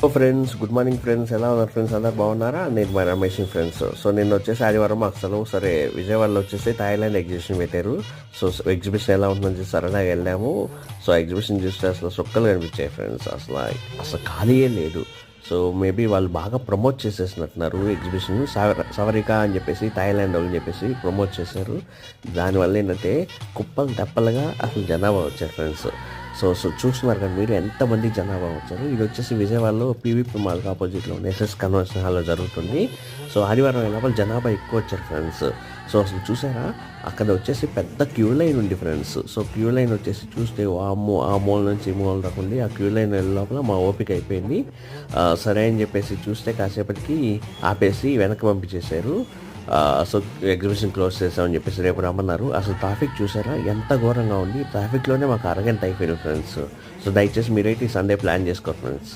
Hello friends good morning friends. ఎలా ఉన్నారు friends? అందరు బాగున్నారా? నేను మా రమేష్ ఫ్రెండ్స్. సో నేను వచ్చేసి ఆదివారం మాకు సెలవు సరే విజయవాడలో వచ్చేసి థాయిలాండ్ ఎగ్జిబిషన్ పెట్టారు. సో ఎగ్జిబిషన్ ఎలా ఉంటుందని చెప్పి సరదాగా వెళ్ళాము. సో ఎగ్జిబిషన్ చూస్తే అసలు సొక్కలు కనిపించాయి ఫ్రెండ్స్. అసలు అసలు ఖాళీయే లేదు. సో మేబీ వాళ్ళు బాగా ప్రమోట్ చేసేసినట్టున్నారు ఎగ్జిబిషన్. సవరిక అని చెప్పేసి థాయిలాండ్ అని చెప్పేసి ప్రమోట్ చేశారు. దానివల్ల ఏంటంటే కుప్పలు తెప్పలుగా అసలు జనాభా వచ్చారు ఫ్రెండ్స్. సో సో చూస్తున్నారు కానీ మీరు ఎంతమంది జనాభా వచ్చారు? ఇది వచ్చేసి విజయవాడలో పీవీపీ మాల్కి ఆపోజిట్లో ఎస్ఎస్ కన్వెన్షన్ హాల్లో జరుగుతుంది. సో ఆదివారం లోపల జనాభా ఎక్కువ వచ్చారు ఫ్రెండ్స్ సో అసలు చూసారా? అక్కడ వచ్చేసి పెద్ద క్యూ లైన్ ఉంది ఫ్రెండ్స్ సో క్యూ లైన్ వచ్చేసి చూస్తే ఆ మూ ఆ మూల నుంచి ఈ మూల రాకుంది ఆ క్యూ లైన్ లోపల మా ఓపిక అయిపోయింది. సరే అని చెప్పేసి చూస్తే కాసేపటికి ఆపేసి వెనక్కి పంపించేశారు. సో ఎగ్జిబిషన్ క్లోజ్ చేసామని చెప్పేసి రేపు రమ్మన్నారు. అసలు ట్రాఫిక్ చూసారా? ఎంత ఘోరంగా ఉంది? ట్రాఫిక్లోనే మాకు అరగంట అయిపోయింది ఫ్రెండ్స్ సో దయచేసి మీరైతే ఈ సండే ప్లాన్ చేసుకో ఫ్రెండ్స్